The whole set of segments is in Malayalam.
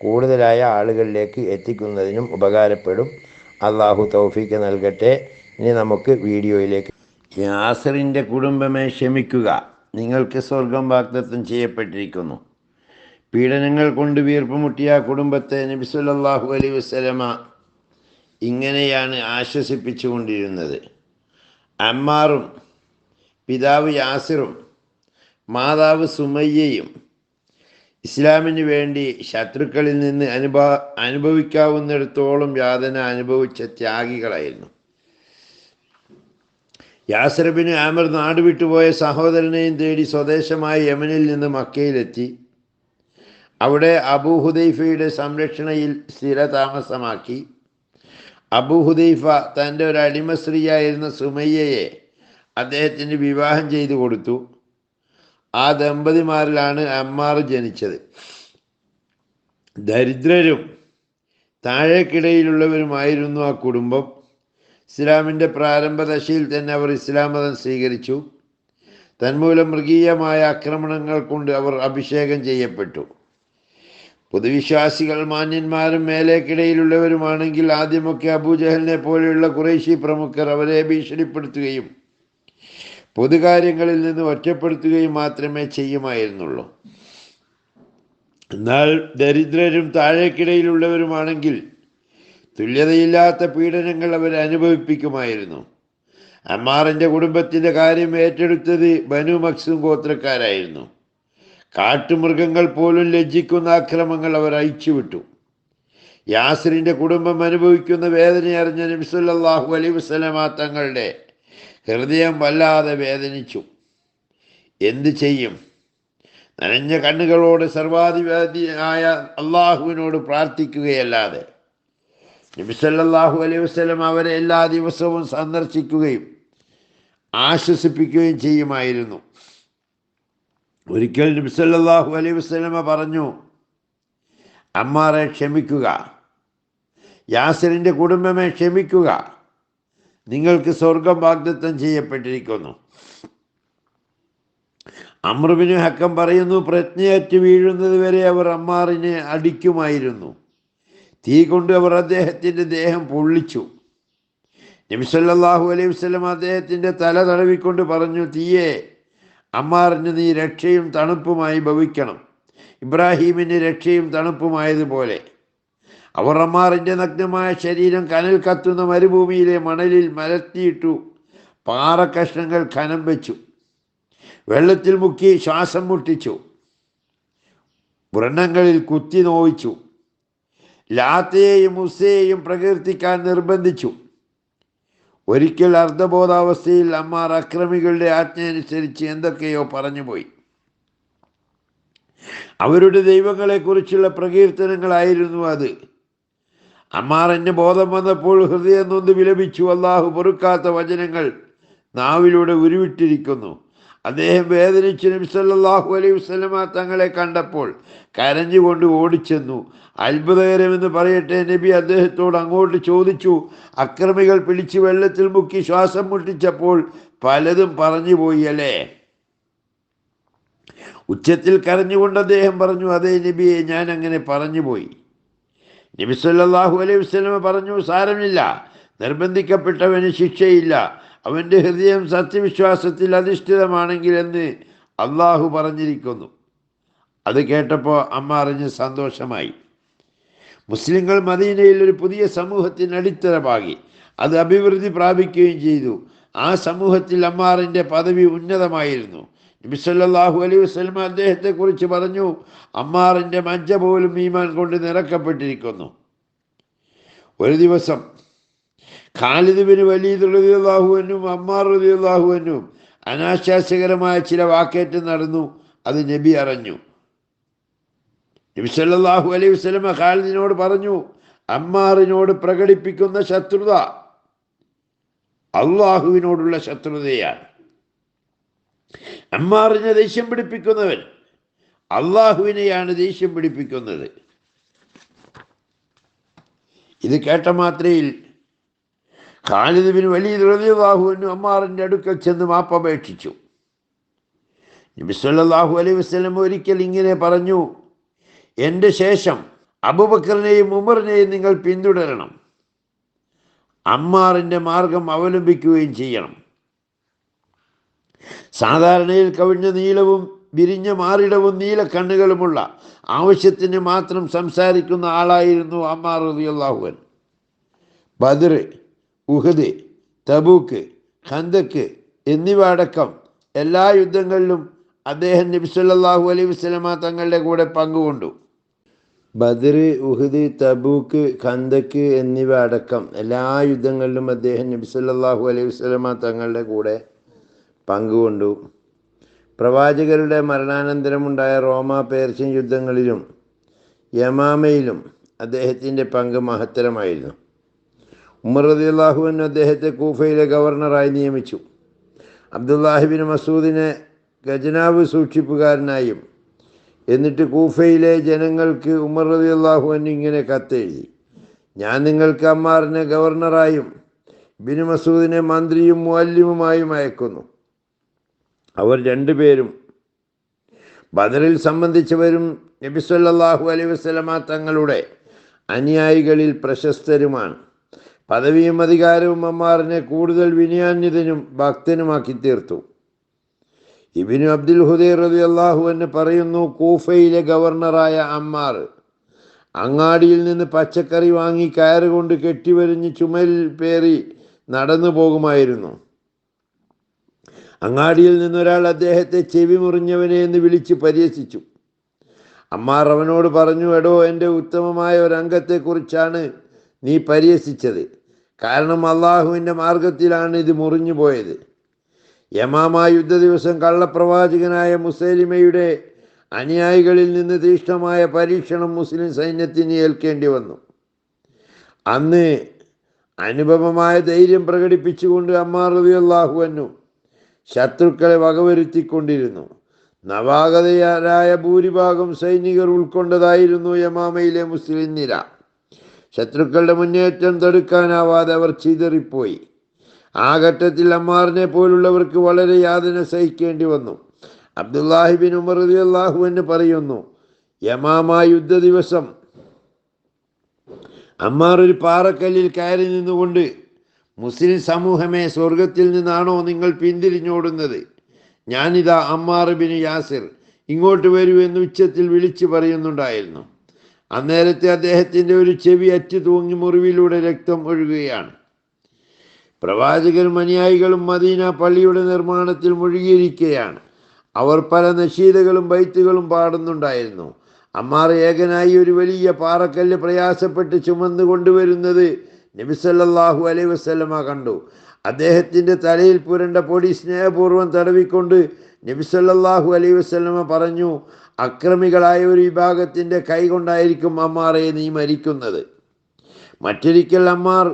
കൂടുതലായ ആളുകളിലേക്ക് എത്തിക്കുന്നതിനും ഉപകാരപ്പെടും. അള്ളാഹു തൗഫീക്ക് നൽകട്ടെ. ഇനി നമുക്ക് വീഡിയോയിലേക്ക് യാസറിന്റെ കുടുംബമേ ക്ഷമിക്കുക. നിങ്ങൾക്ക് സ്വർഗം വാഗ്ദത്തം ചെയ്യപ്പെട്ടിരിക്കുന്നു. പീഡനങ്ങൾ കൊണ്ട് വീർപ്പുമുട്ടിയ കുടുംബത്തെ നബി സല്ലല്ലാഹു അലൈഹി വസല്ലമ ഇങ്ങനെയാണ് ആശ്വസിപ്പിച്ചുകൊണ്ടിരുന്നത്. അമ്മാറും പിതാവ് യാസിറും മാതാവ് സുമയ്യയും ഇസ്ലാമിന് വേണ്ടി ശത്രുക്കളിൽ നിന്ന് അനുഭ അനുഭവിക്കാവുന്നിടത്തോളം യാതന അനുഭവിച്ച ത്യാഗികളായിരുന്നു. യാസറബിന് ആമർ നാടുവിട്ടുപോയ സഹോദരനെയും തേടി സ്വദേശമായ യമനിൽ നിന്ന് മക്കയിലെത്തി. അവിടെ അബൂഹുദൈഫയുടെ സംരക്ഷണയിൽ സ്ഥിരതാമസമാക്കി. അബൂഹുദൈഫ തന്റെ ഒരു അടിമ സ്ത്രീയായിരുന്ന സുമയ്യയെ അദ്ദേഹത്തിന് വിവാഹം ചെയ്തു കൊടുത്തു. ആ ദമ്പതിമാരിലാണ് അമ്മാർ ജനിച്ചത്. ദരിദ്രരും താഴേക്കിടയിലുള്ളവരുമായിരുന്നു ആ കുടുംബം. ഇസ്ലാമിന്റെ പ്രാരംഭ ദശയിൽ തന്നെ അവർ ഇസ്ലാം മതം സ്വീകരിച്ചു. തന്മൂലം മൃഗീയമായ ആക്രമണങ്ങൾ കൊണ്ട് അവർ അഭിഷേകം ചെയ്യപ്പെട്ടു. പൊതുവിശ്വാസികൾ മാന്യന്മാരും മേലേക്കിടയിലുള്ളവരുമാണെങ്കിൽ ആദ്യമൊക്കെ അബൂജഹലിനെ പോലെയുള്ള കുറേശി പ്രമുഖർ അവരെ ഭീഷണിപ്പെടുത്തുകയും പൊതുകാര്യങ്ങളിൽ നിന്ന് ഒറ്റപ്പെടുത്തുകയും മാത്രമേ ചെയ്യുമായിരുന്നുള്ളൂ. എന്നാൽ ദരിദ്രരും താഴേക്കിടയിലുള്ളവരുമാണെങ്കിൽ തുല്യതയില്ലാത്ത പീഡനങ്ങൾ അവർ അനുഭവിപ്പിക്കുമായിരുന്നു. അമ്മാറിന്റെ കുടുംബത്തിന്റെ കാര്യം ഏറ്റെടുത്തത് ബനു മക്സും ഗോത്രക്കാരായിരുന്നു. കാട്ടുമൃഗങ്ങൾ പോലും ലജ്ജിക്കുന്ന ആക്രമങ്ങൾ അവർ അയച്ചുവിട്ടു യാസിറിന്റെ കുടുംബം അനുഭവിക്കുന്ന വേദന അറിഞ്ഞ നബിസുല്ലാഹു അലൈ വസ്ലമ തങ്ങളുടെ ഹൃദയം വല്ലാതെ വേദനിച്ചു. എന്തു ചെയ്യും? നനഞ്ഞ കണ്ണുകളോട് സർവാധിപതിയായ അള്ളാഹുവിനോട് പ്രാർത്ഥിക്കുകയല്ലാതെ നബിസല്ലാഹു അലൈഹി വസ്ലം അവരെ എല്ലാ ദിവസവും സന്ദർശിക്കുകയും ആശ്വസിപ്പിക്കുകയും ചെയ്യുമായിരുന്നു. ഒരിക്കൽ നബിസല്ലാഹു അലൈഹി വസ്ലമ പറഞ്ഞു അമ്മാറെ ക്ഷമിക്കുക. യാസിറിന്റെ കുടുംബമേ ക്ഷമിക്കുക. നിങ്ങൾക്ക് സ്വർഗം വാഗ്ദത്തം ചെയ്യപ്പെട്ടിരിക്കുന്നു. അമ്രുബിന് ഹക്കം പറയുന്നു പ്രജ്ഞയറ്റ് വീഴുന്നത് വരെ അവർ അമ്മാറിനെ അടിക്കുമായിരുന്നു. തീ കൊണ്ട് അവർ അദ്ദേഹത്തിന്റെ ദേഹം പൊള്ളിച്ചു. നബിസല്ലാഹു അലൈഹി വസ്ലം അദ്ദേഹത്തിന്റെ തല തടവിക്കൊണ്ട് പറഞ്ഞു തീയെ അമ്മാറിന് നീ രക്ഷയും തണുപ്പുമായി ഭവിക്കണം. ഇബ്രാഹീമിന് രക്ഷയും തണുപ്പുമായതുപോലെ. അവർ അമ്മാറിന്റെ നഗ്നമായ ശരീരം കനൽ കത്തുന്ന മരുഭൂമിയിലെ മണലിൽ മലത്തിയിട്ടു പാറക്കഷ്ണങ്ങൾ ഖനം വെച്ചു. വെള്ളത്തിൽ മുക്കി ശ്വാസം മുട്ടിച്ചു. വ്രണങ്ങളിൽ കുത്തി നോവിച്ചു. ലാത്തയെയും ഉസ്സയെയും പ്രകീർത്തിക്കാൻ നിർബന്ധിച്ചു. ഒരിക്കൽ അർദ്ധബോധാവസ്ഥയിൽ അമ്മാർ അക്രമികളുടെ ആജ്ഞയനുസരിച്ച് എന്തൊക്കെയോ പറഞ്ഞുപോയി. അവരുടെ ദൈവങ്ങളെക്കുറിച്ചുള്ള പ്രകീർത്തനങ്ങളായിരുന്നു അത്. അമ്മാർ എന്നെ ബോധം വന്നപ്പോൾ ഹൃദയം നൊന്ന് വിലപിച്ചു. അള്ളാഹു പൊറുക്കാത്ത വചനങ്ങൾ നാവിലൂടെ ഉരുവിട്ടിരിക്കുന്നു. അദ്ദേഹം വേദനിച്ച് നബി സല്ലല്ലാഹു അലൈഹി വസ്ലമ തങ്ങളെ കണ്ടപ്പോൾ കരഞ്ഞുകൊണ്ട് ഓടിച്ചെന്നു. അത്ഭുതകരമെന്ന് പറയട്ടെ നബി അദ്ദേഹത്തോട് അങ്ങോട്ട് ചോദിച്ചു. അക്രമികൾ പിടിച്ച് വെള്ളത്തിൽ മുക്കി ശ്വാസം മുട്ടിച്ചപ്പോൾ പലതും പറഞ്ഞു പോയി അല്ലേ? ഉച്ചത്തിൽ കരഞ്ഞുകൊണ്ട് അദ്ദേഹം പറഞ്ഞു അതേ നബിയെ ഞാൻ അങ്ങനെ പറഞ്ഞു പോയി നബി സല്ലല്ലാഹു അലൈഹി വസ്ലമ പറഞ്ഞു സാരമില്ല. നിർബന്ധിക്കപ്പെട്ടവന് ശിക്ഷയില്ല. അവന്റെ ഹൃദയം സത്യവിശ്വാസത്തിൽ അധിഷ്ഠിതമാണെങ്കിൽ എന്ന് അള്ളാഹു പറഞ്ഞിരിക്കുന്നു. അത് കേട്ടപ്പോൾ അമ്മ അറിഞ്ഞ് സന്തോഷമായി. മുസ്ലിങ്ങൾ മദീനയിൽ ഒരു പുതിയ സമൂഹത്തിന് അടിത്തറമാകി. അത് അഭിവൃദ്ധി പ്രാപിക്കുകയും ചെയ്തു. ആ സമൂഹത്തിൽ അമ്മാറിന്റെ പദവി ഉന്നതമായിരുന്നു. നബി സല്ലല്ലാഹു അലൈഹി വസല്ലമ അദ്ദേഹത്തെക്കുറിച്ച് പറഞ്ഞു അമ്മാറിന്റെ മജ്ജ പോലും ഈമാൻ കൊണ്ട് നിറക്കപ്പെട്ടിരിക്കുന്നു. ഒരു ദിവസം ഖാലിദ് ബിൻ വലീദ് റളിയല്ലാഹുവിനും അമ്മാർ റളിയല്ലാഹുവിനും അനാശാസ്യകരമായ ചില വാക്കേറ്റം നടന്നു. അത് നബി അറിഞ്ഞു. നബി സല്ലല്ലാഹു അലൈഹി വസ്ലമ ഖാലിദിനോട് പറഞ്ഞു അമ്മാറിനോട് പ്രകടിപ്പിക്കുന്ന ശത്രുത അള്ളാഹുവിനോടുള്ള ശത്രുതയാണ്. അമ്മാറിനെ ദേഷ്യം പിടിപ്പിക്കുന്നവൻ. അള്ളാഹുവിനെയാണ് ദേഷ്യം പിടിപ്പിക്കുന്നത്. ഇത് കേട്ട മാത്രയിൽ ഖാലിദ് വലിയ റളിയല്ലാഹുവിനും അമ്മാറിന്റെ അടുക്കൽ ചെന്ന് മാപ്പപേക്ഷിച്ചു അലൈ അലൈഹി വസല്ലം ഒരിക്കൽ ഇങ്ങനെ പറഞ്ഞു എന്റെ ശേഷം അബുബക്കറിനെയും ഉമറിനെയും നിങ്ങൾ പിന്തുടരണം. അമ്മാറിന്റെ മാർഗം അവലംബിക്കുകയും ചെയ്യണം. സാധാരണയിൽ കവിഞ്ഞ നീളവും വിരിഞ്ഞ മാറിടവും നീല കണ്ണുകളുമുള്ള ആവശ്യത്തിന് മാത്രം സംസാരിക്കുന്ന ആളായിരുന്നു അമ്മാർ റളിയല്ലാഹുവൻ ബദർ ഉഹദ് തബൂക്ക് ഖന്തക്ക് എന്നിവ അടക്കം എല്ലാ യുദ്ധങ്ങളിലും അദ്ദേഹം നബി സല്ലല്ലാഹു അലൈഹി വസല്ലമ തങ്ങളുടെ കൂടെ പങ്കുകൊണ്ടു. ബദർ ഉഹദ് തബൂക്ക് ഖന്തക്ക് എന്നിവ അടക്കം എല്ലാ യുദ്ധങ്ങളിലും അദ്ദേഹം നബി സല്ലല്ലാഹു അലൈഹി വസല്ലമ തങ്ങളുടെ കൂടെ പങ്കുകൊണ്ടു. പ്രവാചകരുടെ മരണാനന്തരമുണ്ടായ റോമ പേർഷ്യൻ യുദ്ധങ്ങളിലും യമാമയിലും അദ്ദേഹത്തിന്റെ പങ്ക് മഹത്തരമായിരുന്നു. ഉമർ റളിയല്ലാഹുവിന് അദ്ദേഹത്തെ കൂഫയിലെ ഗവർണറായി നിയമിച്ചു. അബ്ദുല്ലാഹിബിൻ മസൂദിനെ ഖജനാവ് സൂക്ഷിപ്പുകാരനായും എന്നിട്ട് കൂഫയിലെ ജനങ്ങൾക്ക് ഉമർ റളിയല്ലാഹുവിന് ഇങ്ങനെ കത്തെഴുതി. ഞാൻ നിങ്ങൾക്ക് അമ്മാറിനെ ഗവർണറായും ബിൻ മസൂദിനെ മന്ത്രിയും മുഅല്ലിമുമായും അയക്കുന്നു. അവർ രണ്ടുപേരും ബദറിൽ സംബന്ധിച്ചവരും നബി സല്ലാഹു അലൈഹി വസ്ലമ തങ്ങളുടെ അനുയായികളിൽ പ്രശസ്തരുമാണ്. പദവിയും അധികാരവും അമ്മാറിനെ കൂടുതൽ വിനയാന്യതനും ഭക്തനുമാക്കി തീർത്തു. ഇബിനു അബ്ദുൽ ഹുദൈർ റബി അള്ളാഹു എന്ന് പറയുന്നു കൂഫയിലെ ഗവർണറായ അമ്മാർ അങ്ങാടിയിൽ നിന്ന് പച്ചക്കറി വാങ്ങി കയറുകൊണ്ട് കെട്ടിവരിഞ്ഞ് ചുമലിൽ പേറി നടന്നു പോകുമായിരുന്നു അങ്ങാടിയിൽ നിന്നൊരാൾ അദ്ദേഹത്തെ ചെവി മുറിഞ്ഞവനെ എന്ന് വിളിച്ച് പരിഹസിച്ചു. അമ്മാർ അവനോട് പറഞ്ഞു എടോ എന്റെ ഉത്തമമായ ഒരു അംഗത്തെക്കുറിച്ചാണ് നീ പരിഹസിച്ചത്. കാരണം അള്ളാഹുവിന്റെ മാർഗത്തിലാണ് ഇത് മുറിഞ്ഞു പോയത്. യമാമ യുദ്ധ ദിവസം കള്ളപ്രവാചകനായ മുസൈലിമയുടെ അനുയായികളിൽ നിന്ന് തീക്ഷ്ണമായ പരീക്ഷണം മുസ്ലിം സൈന്യത്തിന് ഏൽക്കേണ്ടി വന്നു. അന്ന് അനുപമമായ ധൈര്യം പ്രകടിപ്പിച്ചുകൊണ്ട് അമ്മാർ റബി അള്ളാഹു അൻഹു ശത്രുക്കളെ വകവരുത്തിക്കൊണ്ടിരുന്നു. നവാഗതരായ ഭൂരിഭാഗം സൈനികർ ഉൾക്കൊണ്ടതായിരുന്നു യമാമയിലെ മുസ്ലിം നിര. ശത്രുക്കളുടെ മുന്നേറ്റം തടുക്കാനാവാതെ അവർ ചിതറിപ്പോയി. ആ ഘട്ടത്തിൽ അമ്മാറിനെ പോലുള്ളവർക്ക് വളരെ യാതന സഹിക്കേണ്ടി വന്നു. അബ്ദുല്ലാഹിബിൻ ഉമർ അള്ളാഹു എന്ന് പറയുന്നു യമാമ യുദ്ധ ദിവസം അമ്മാർ ഒരു പാറക്കല്ലിൽ കയറി നിന്നുകൊണ്ട് മുസ്ലിം സമൂഹമേ സ്വർഗത്തിൽ നിന്നാണോ നിങ്ങൾ പിന്തിരിഞ്ഞോടുന്നത്? ഞാനിതാ അമ്മാർ ബിൻ യാസിർ ഇങ്ങോട്ട് വരൂ എന്ന് ഉച്ചത്തിൽ വിളിച്ചു പറയുന്നുണ്ടായിരുന്നു. അന്നേരത്തെ അദ്ദേഹത്തിന്റെ ഒരു ചെവി അറ്റു തൂങ്ങി മുറിവിലൂടെ രക്തം ഒഴുകുകയാണ്. പ്രവാചകരും അനുയായികളും മദീന പള്ളിയുടെ നിർമ്മാണത്തിൽ മുഴുകിയിരിക്കുകയാണ്. അവർ പല നശീതകളും ബൈത്തുകളും പാടുന്നുണ്ടായിരുന്നു. അമ്മാർ ഏകനായി ഒരു വലിയ പാറക്കല്ല് പ്രയാസപ്പെട്ട് ചുമന്നു കൊണ്ടുവരുന്നത് നബിസല്ലാഹു അലൈ വസ്ലമ കണ്ടു. അദ്ദേഹത്തിന്റെ തലയിൽ പുരണ്ട പൊടി സ്നേഹപൂർവം തടവിക്കൊണ്ട് നബിസല്ലാഹു അലൈ വസ്ലമ പറഞ്ഞു അക്രമികളായ ഒരു വിഭാഗത്തിന്റെ കൈ കൊണ്ടായിരിക്കും അമ്മാറെ നീ മരിക്കുന്നത്. മറ്റൊരിക്കൽ അമ്മാർ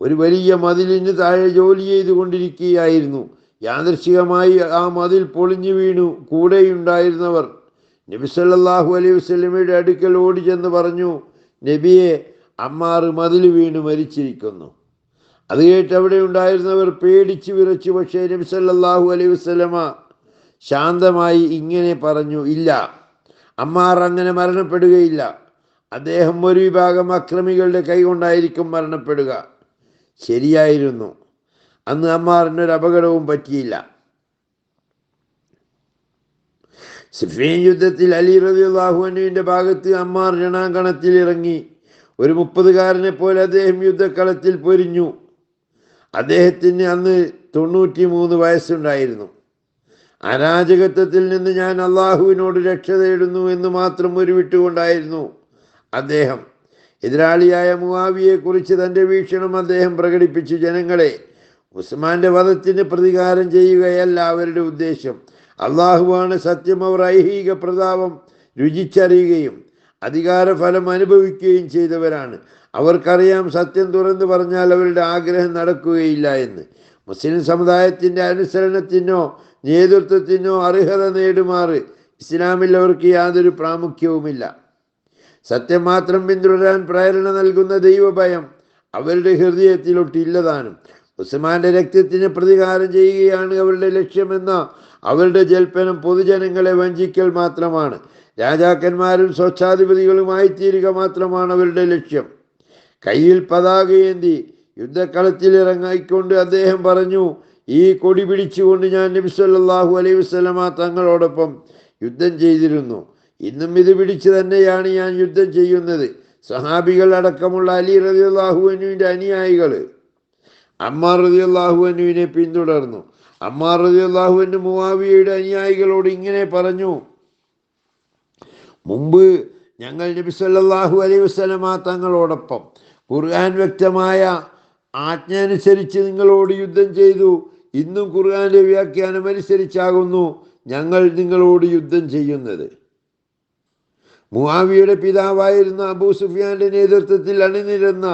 ഒരു വലിയ മതിലിന് താഴെ ജോലി ചെയ്തുകൊണ്ടിരിക്കുകയായിരുന്നു. യാദൃശികമായി ആ മതിൽ പൊളിഞ്ഞു വീണു. കൂടെയുണ്ടായിരുന്നവർ നബിസല്ലാഹു അലൈഹി വസല്ലമയുടെ അടുക്കൽ ഓടി ചെന്ന് പറഞ്ഞു നബിയെ അമ്മാർ മതിൽ വീണ് മരിച്ചിരിക്കുന്നു. അത് കേട്ട് അവിടെ ഉണ്ടായിരുന്നവർ പേടിച്ച് വിറച്ചു പക്ഷേ നബിസല്ലാഹു അലൈഹി വസല്ലമ ശാന്തമായി ഇങ്ങനെ പറഞ്ഞു ഇല്ല അമ്മാർ അങ്ങനെ മരണപ്പെടുകയില്ല. അദ്ദേഹം ഒരു വിഭാഗം അക്രമികളുടെ കൈകൊണ്ടായിരിക്കും മരണപ്പെടുക. ശരിയായിരുന്നു. അന്ന് അമ്മാറിനൊരു അപകടവും പറ്റിയില്ല. സിഫീൻ യുദ്ധത്തിൽ അലി റബി അള്ളാഹുവിന്റെ ഭാഗത്ത് അമ്മാർ രണാങ്കണത്തിൽ ഇറങ്ങി. ഒരു മുപ്പതുകാരനെ പോലെ അദ്ദേഹം യുദ്ധക്കളത്തിൽ പൊരിഞ്ഞു. അദ്ദേഹത്തിന് അന്ന് തൊണ്ണൂറ്റി മൂന്ന് വയസ്സുണ്ടായിരുന്നു. അരാജകത്വത്തിൽ നിന്ന് ഞാൻ അള്ളാഹുവിനോട് രക്ഷ തേടുന്നു എന്ന് മാത്രം ഒരു വിട്ടുകൊണ്ടായിരുന്നു അദ്ദേഹം. എതിരാളിയായ മുവാവിയെക്കുറിച്ച് തന്റെ വീക്ഷണം അദ്ദേഹം പ്രകടിപ്പിച്ചു ജനങ്ങളെ. ഉസ്മാന്റെ വധത്തിന് പ്രതികാരം ചെയ്യുകയല്ല അവരുടെ ഉദ്ദേശം. അള്ളാഹുവാണ് സത്യം അവർ ഐഹിക പ്രതാപം രുചിച്ചറിയുകയും അധികാരഫലം അനുഭവിക്കുകയും ചെയ്തവരാണ്. അവർക്കറിയാം സത്യം തുറന്നു പറഞ്ഞാൽ അവരുടെ ആഗ്രഹം നടക്കുകയില്ല എന്ന്. മുസ്ലിം സമുദായത്തിന്റെ അനുസരണത്തിനോ നേതൃത്വത്തിനോ അർഹത നേടുമാറ് ഇസ്ലാമിൽ അവർക്ക് യാതൊരു പ്രാമുഖ്യവുമില്ല. സത്യം മാത്രം പിന്തുടരാൻ പ്രേരണ നൽകുന്ന ദൈവഭയം അവരുടെ ഹൃദയത്തിലൊട്ടില്ലതാനും ഉസ്മാന്റെ രക്തത്തിന് പ്രതികാരം ചെയ്യുകയാണ് അവരുടെ ലക്ഷ്യമെന്ന അവരുടെ ജൽപ്പനം പൊതുജനങ്ങളെ വഞ്ചിക്കൽ മാത്രമാണ്. രാജാക്കന്മാരും സ്വച്ഛാധിപതികളുമായി തീരുക മാത്രമാണ് അവരുടെ ലക്ഷ്യം. കയ്യിൽ പതാകയേന്തി യുദ്ധക്കളത്തിൽ ഇറങ്ങിക്കൊണ്ട് അദ്ദേഹം പറഞ്ഞു ഈ കൊടി പിടിച്ചുകൊണ്ട് ഞാൻ നബി സല്ലല്ലാഹു അലൈഹി വസല്ലമ തങ്ങളോടൊപ്പം യുദ്ധം ചെയ്തിരുന്നു. ഇന്നും ഇത് പിടിച്ച് തന്നെയാണ് ഞാൻ യുദ്ധം ചെയ്യുന്നത്. സഹാബികൾ അടക്കമുള്ള അലി റതി അള്ളാഹുവിനുവിന്റെ അനുയായികൾ. അമ്മാർ റതി അള്ളാഹുവിനുവിനെ പിന്തുടർന്നു. അമ്മാർ റതി അള്ളാഹുവിന്റെ മുവാവിയയുടെ അനുയായികളോട് ഇങ്ങനെ പറഞ്ഞു മുമ്പ് ഞങ്ങൾ നബി സല്ലല്ലാഹു അലൈഹി വസല്ലമ തങ്ങളോടൊപ്പം ഖുർആൻ വ്യക്തമായ ആജ്ഞ അനുസരിച്ച് നിങ്ങളോട് യുദ്ധം ചെയ്തു. ഇന്നും ഖുർആാന്റെ വ്യാഖ്യാനം അനുസരിച്ചാകുന്നു ഞങ്ങൾ നിങ്ങളോട് യുദ്ധം ചെയ്യുന്നത്. മുഹാവിയുടെ പിതാവായിരുന്ന അബൂ സുഫിയാന്റെ നേതൃത്വത്തിൽ അണിനിരുന്ന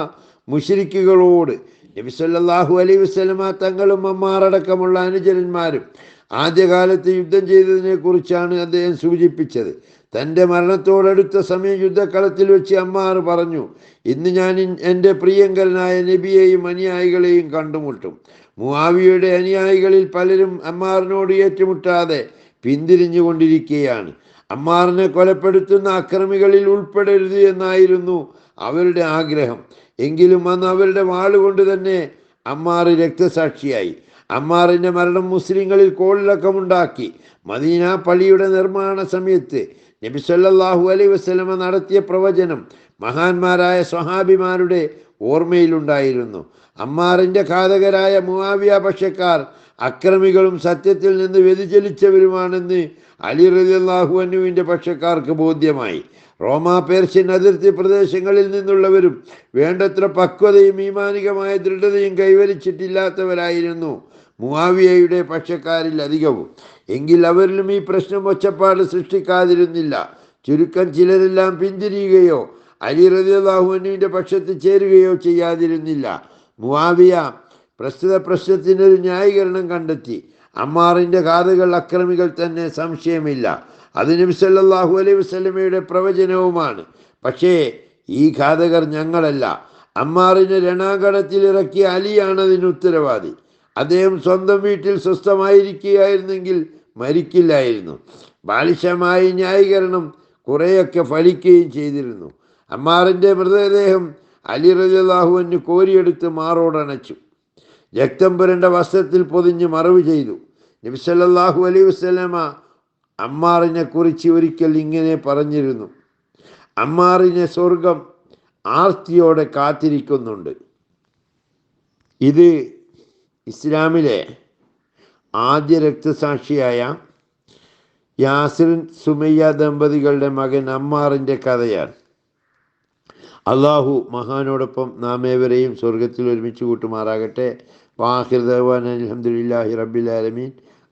മുഷിരിക്കുകളോട് നബിസല്ലാഹു അലൈ വസ്ലമ തങ്ങളും അമ്മാറടക്കമുള്ള അനുചരന്മാരും ആദ്യകാലത്ത് യുദ്ധം ചെയ്തതിനെ കുറിച്ചാണ് അദ്ദേഹം സൂചിപ്പിച്ചത്. തന്റെ മരണത്തോടടുത്ത സമയം യുദ്ധക്കളത്തിൽ വെച്ച് അമ്മാർ പറഞ്ഞു ഇന്ന് ഞാൻ എന്റെ പ്രിയങ്കരനായ നബിയെയും അനുയായികളെയും കണ്ടുമുട്ടും. മുവാവിയുടെ അനുയായികളിൽ പലരും അമ്മാറിനോട് ഏറ്റുമുട്ടാതെ പിന്തിരിഞ്ഞുകൊണ്ടിരിക്കുകയാണ് അമ്മാറിനെ കൊലപ്പെടുത്തുന്ന അക്രമികളിൽ ഉൾപ്പെടരുത് എന്നായിരുന്നു അവരുടെ ആഗ്രഹം. എങ്കിലും അന്ന് അവരുടെ വാളുകൊണ്ട് തന്നെ അമ്മാർ രക്തസാക്ഷിയായി. അമ്മാറിന്റെ മരണം മുസ്ലിങ്ങളിൽ കോളിളക്കമുണ്ടാക്കി. മദീന പള്ളിയുടെ നിർമ്മാണ സമയത്ത് നബി സല്ലല്ലാഹു അലൈഹി വസല്ലമ നടത്തിയ പ്രവചനം മഹാന്മാരായ സ്വഹാബിമാരുടെ ഓർമ്മയിലുണ്ടായിരുന്നു. അമ്മാറിന്റെ ഘാതകരായ മുവാവിയ പക്ഷക്കാർ അക്രമികളും സത്യത്തിൽ നിന്ന് വ്യതിചലിച്ചവരുമാണെന്ന് അലി റളിയല്ലാഹു അൻഹുവിന്റെ പക്ഷക്കാർക്ക് ബോധ്യമായി. റോമ പേർഷ്യൻ അതിർത്തി പ്രദേശങ്ങളിൽ നിന്നുള്ളവരും വേണ്ടത്ര പക്വതയും ഈമാനികമായ ദൃഢതയും കൈവരിച്ചിട്ടില്ലാത്തവരായിരുന്നു. മുവാവിയയുടെ പക്ഷക്കാരിൽ അധികവും. എങ്കിൽ അവരിലും ഈ പ്രശ്നം ഒച്ചപ്പാട് സൃഷ്ടിക്കാതിരുന്നില്ല. ചുരുക്കം ചിലരെല്ലാം പിന്തിരിയുകയോ അലി റതിയാഹുവിന്റെ പക്ഷത്ത് ചേരുകയോ ചെയ്യാതിരുന്നില്ല. മുവാവിയ പ്രസ്തുത പ്രശ്നത്തിനൊരു ന്യായീകരണം കണ്ടെത്തി. അമ്മാറിന്റെ കാതുകൾ അക്രമികൾ തന്നെ സംശയമില്ല. അത് നബി സല്ലല്ലാഹു അലൈഹി വസല്ലമയുടെ പ്രവചനവുമാണ്. പക്ഷേ ഈ ഘാതകർ ഞങ്ങളല്ല. അമ്മാറിനെ രണാകടത്തിൽ ഇറക്കിയ അലിയാണ് അതിന് ഉത്തരവാദി. അദ്ദേഹം സ്വന്തം വീട്ടിൽ സ്വസ്ഥമായിരിക്കുകയായിരുന്നെങ്കിൽ മരിക്കില്ലായിരുന്നു. ബാലിശമായ ന്യായീകരണം കുറേയൊക്കെ ഫലിക്കുകയും ചെയ്തിരുന്നു. അമ്മാറിന്റെ മൃതദേഹം അലി റജാഹുവിന് കോരിയെടുത്ത് മാറോടണച്ചു. രക്തം പുരണ്ട വസ്ത്രത്തിൽ പൊതിഞ്ഞ് മറവ് ചെയ്തു. നബി സല്ലല്ലാഹു അലൈഹി വസല്ലമ അമ്മാറിനെ കുറിച്ച് ഒരിക്കൽ ഇങ്ങനെ പറഞ്ഞിരുന്നു. അമ്മാറിനെ സ്വർഗം ആർത്തിയോടെ കാത്തിരിക്കുന്നുണ്ട്. ഇത് ഇസ്ലാമിലെ ആദ്യ രക്തസാക്ഷിയായ യാസിർ സുമയ്യ ദമ്പതികളുടെ മകൻ അമ്മാറിന്റെ കഥയാണ്. അള്ളാഹു മഹാനോടൊപ്പം നാം ഏവരെയും സ്വർഗത്തിൽ ഒരുമിച്ച് കൂട്ടുമാറാകട്ടെ. വാഹിർ ദവാൻ അലഹമുല്ലാഹി റബ്ബിൽ